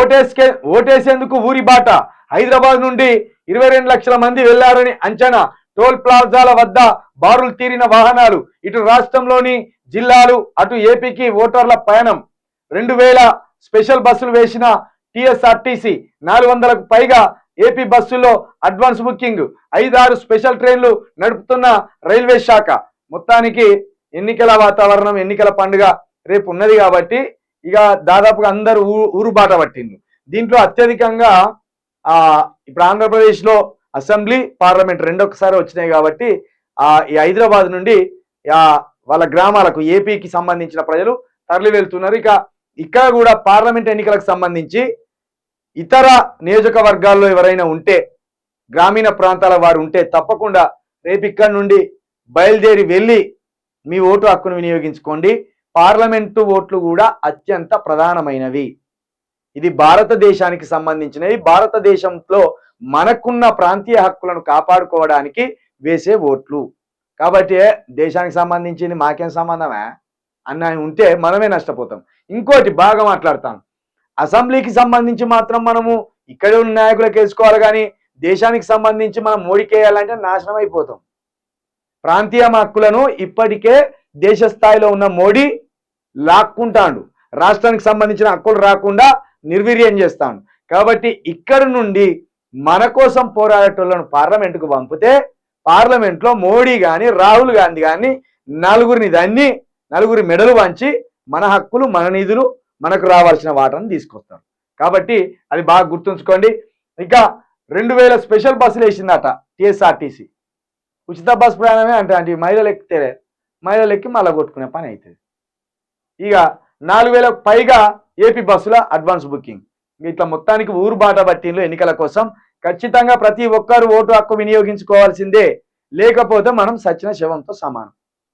ఓటేసుకే ఓటేసేందుకు ఊరి బాట. హైదరాబాద్ నుండి ఇరవై రెండు లక్షల మంది వెళ్ళారని అంచనా. టోల్ ప్లాజాల వద్ద బారులు తీరిన వాహనాలు. ఇటు రాష్ట్రంలోని జిల్లాలు అటు ఏపీకి ఓటర్ల పయనం. రెండు వేల స్పెషల్ బస్సులు వేసిన టీఎస్ఆర్టీసీ నాలుగు వందలకు పైగా ఏపీ బస్సుల్లో అడ్వాన్స్ బుకింగ్. ఐదారు స్పెషల్ ట్రైన్లు నడుపుతున్న రైల్వే శాఖ. మొత్తానికి ఎన్నికల వాతావరణం ఎన్నికల పండుగ రేపు ఉన్నది కాబట్టి ఇక దాదాపుగా అందరూ ఊ- ఊరు బాట పట్టిండ్రు. దీంట్లో అత్యధికంగా ఆ ఇప్పుడు ఆంధ్రప్రదేశ్లో అసెంబ్లీ పార్లమెంట్ రెండొకసారి వచ్చినాయి కాబట్టి ఆ ఈ హైదరాబాద్ నుండి ఆ వాళ్ళ గ్రామాలకు ఏపీకి సంబంధించిన ప్రజలు తరలి వెళ్తున్నారు. ఇక ఇక్కడ కూడా పార్లమెంట్ ఎన్నికలకు సంబంధించి ఇతర నియోజకవర్గాల్లో ఎవరైనా ఉంటే గ్రామీణ ప్రాంతాల వారు ఉంటే తప్పకుండా రేపు ఇక్కడ నుండి బయలుదేరి వెళ్ళి మీ ఓటు హక్కును వినియోగించుకోండి. పార్లమెంటు ఓట్లు కూడా అత్యంత ప్రధానమైనవి. ఇది భారతదేశానికి సంబంధించినవి. భారతదేశంలో మనకున్న ప్రాంతీయ హక్కులను కాపాడుకోవడానికి వేసే ఓట్లు. కాబట్టి దేశానికి సంబంధించింది మాకేం సంబంధమే? అన్న ఉంటే మనమే నష్టపోతాం. ఇంకోటి బాగా మాట్లాడతాను. అసెంబ్లీకి సంబంధించి మాత్రం మనము ఇక్కడే ఉన్న నాయకులకు వేసుకోవాలి కానీ దేశానికి సంబంధించి మనం మోడీకేయాలంటే నాశనం అయిపోతాం ప్రాంతీయ హక్కులను ఇప్పటికే దేశ స్థాయిలో ఉన్న మోడీ లాక్కుంటాడు. రాష్ట్రానికి సంబంధించిన హక్కులు రాకుండా నిర్వీర్యం చేస్తాడు. కాబట్టి ఇక్కడ నుండి మన కోసం పోరాడేటోళ్ళను పార్లమెంటుకు పంపితే పార్లమెంట్లో మోడీ కానీ రాహుల్ గాంధీ కానీ నలుగురిని దాన్ని నలుగురి మెడలు వంచి మన హక్కులు మన నిధులు మనకు రావాల్సిన వాటను తీసుకొస్తారు. కాబట్టి అది బాగా గుర్తుంచుకోండి. ఇంకా రెండు వేల స్పెషల్ బస్సులు వేసిందట టీఎస్ఆర్టీసీ. ఉచిత బస్ ప్రయాణమే అంటే అంటే మహిళలు ఎక్కితే మహిళలు ఎక్కి మళ్ళీ కొట్టుకునే పని అవుతుంది. ఇక నాలుగు వేలకు పైగా ఏపీ బస్సుల అడ్వాన్స్ బుకింగ్. ఇట్లా మొత్తానికి ఊరు బాట పట్టిండ్రు ఎన్నికల కోసం. ఖచ్చితంగా ప్రతి ఒక్కరు ఓటు హక్కు వినియోగించుకోవాల్సిందే. లేకపోతే మనం సచిన శవంతో సమానం.